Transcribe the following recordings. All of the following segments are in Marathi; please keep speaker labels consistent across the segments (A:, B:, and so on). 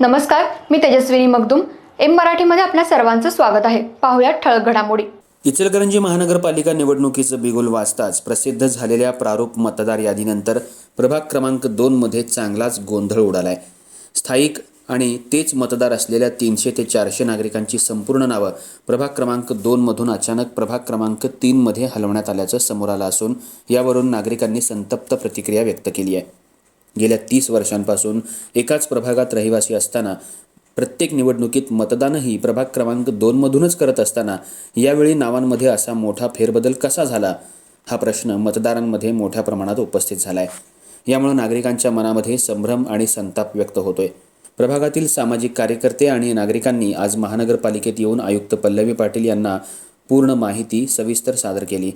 A: नमस्कार मी तेजस्विनी मगदुम. एम मराठीमध्ये आपल्या सर्वांचं स्वागत आहे. पाहुयात ठळक घडामोडी.
B: इचलकरंजी महानगरपालिका निवडणुकीचं बिगुल वाजताच प्रसिद्ध झालेल्या प्रारूप मतदार यादीनंतर प्रभाग क्रमांक दोनमध्ये चांगलाच गोंधळ उडालाय. स्थायिक आणि तेच मतदार असलेल्या तीनशे ते चारशे नागरिकांची संपूर्ण नावं प्रभाग क्रमांक दोनमधून अचानक प्रभाग क्रमांक तीनमध्ये हलवण्यात आल्याचं समोर आलं असून यावरून नागरिकांनी संतप्त प्रतिक्रिया व्यक्त केली आहे. गेल्या तीस वर्षांपासून एकाच प्रभागात रहिवासी असताना प्रत्येक निवडणुकीत मतदानही प्रभाग क्रमांक दोनमधूनच करत असताना यावेळी नावांमध्ये असा मोठा फेरबदल कसा झाला? हा प्रश्न मतदारांमध्ये मोठ्या प्रमाणात उपस्थित झाला आहे यामुळे नागरिकांच्या मनामध्ये संभ्रम आणि संताप व्यक्त होतोय. प्रभागातील सामाजिक कार्यकर्ते आणि नागरिकांनी आज महानगरपालिकेत येऊन आयुक्त पल्लवी पाटील यांना पूर्ण माहिती सविस्तर सादर केली.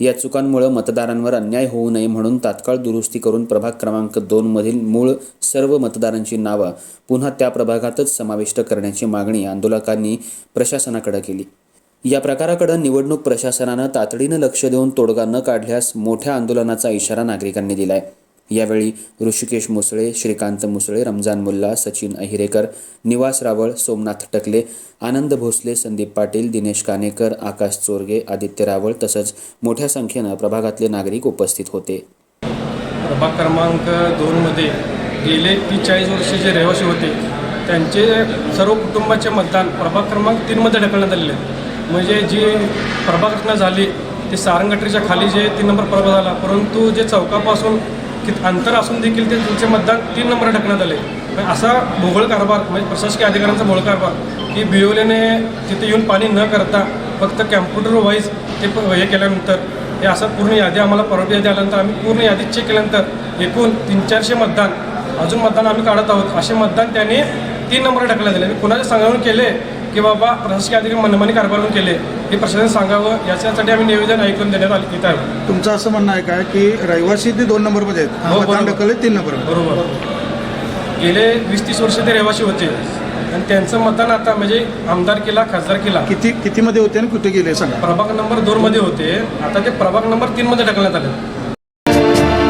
B: या चुकांमुळे मतदारांवर अन्याय होऊ नये म्हणून तात्काळ दुरुस्ती करून प्रभाग क्रमांक दोनमधील मूळ सर्व मतदारांची नावं पुन्हा त्या प्रभागातच समाविष्ट करण्याची मागणी आंदोलकांनी प्रशासनाकडे केली. या प्रकाराकडे निवडणूक प्रशासनानं तातडीनं लक्ष देऊन तोडगा न काढल्यास मोठ्या आंदोलनाचा इशारा नागरिकांनी दिलाय. यावेळी ऋषिकेश मुसळे श्रीकांत मुसळे रमजान मुल्ला सचिन अहिरेकर निवास रावळ सोमनाथ टकले आनंद भोसले संदीप पाटील दिनेश कानेकर आकाश चोरगे आदित्य रावळ तसंच मोठ्या संख्येनं प्रभागातले नागरिक उपस्थित होते.
C: प्रभाग क्रमांक दोनमध्ये गेले तीस चाळीस वर्षे जे रहिवासी होते त्यांचे सर्व कुटुंबाचे मतदान प्रभाग क्रमांक तीनमध्ये ढकलण्यात आलेले आहे म्हणजे जी प्रभाग रचना झाली ती सारंगटरीच्या खाली जे तीन नंबर प्रभाग झाला परंतु जे चौकापासून की अंतर असून देखील ते तुमचे मतदान तीन नंबर ढकलण्यात आले. म्हणजे असा भोगळ कारभार म्हणजे प्रशासकीय अधिकाऱ्यांचा भोगळ कारभार की बिओलेने तिथे येऊन पाणी न करता फक्त कॅम्प्युटर वाईज ते प- हे केल्यानंतर हे असं पूर्ण यादी आम्हाला परवानगी यादी आल्यानंतर आम्ही पूर्ण यादी चेक केल्यानंतर एकूण तीन चारशे मतदान अजून मतदान आम्ही काढत आहोत. असे मतदान त्यांनी तीन नंबर टाकण्यात आले. आणि कुणाच्या सांगावून केले? की बाबा प्रशासकीय अधिकारी मनमानी कारभार करून केले हे प्रशासन सांगावं याच्यासाठी आम्ही निवेदन ऐकून देण्यात आले इथं आहे.
D: तुमचं असं म्हणणं आहे काय की रहिवासी ते दोन नंबरमध्ये आहेत?
C: हो,
D: मतदान
C: बरोबर.
D: ढकलले तीन नंबर
C: बरोबर. गेले वीस तीस वर्ष ते रहिवासी होते. आणि त्यांचं मतदान आता म्हणजे आमदार केला खासदार केला.
D: किती कितीमध्ये होते आणि कुठे गेले सांगा.
C: प्रभाग नंबर दोनमध्ये होते. आता ते प्रभाग नंबर तीनमध्ये ढकलण्यात आले.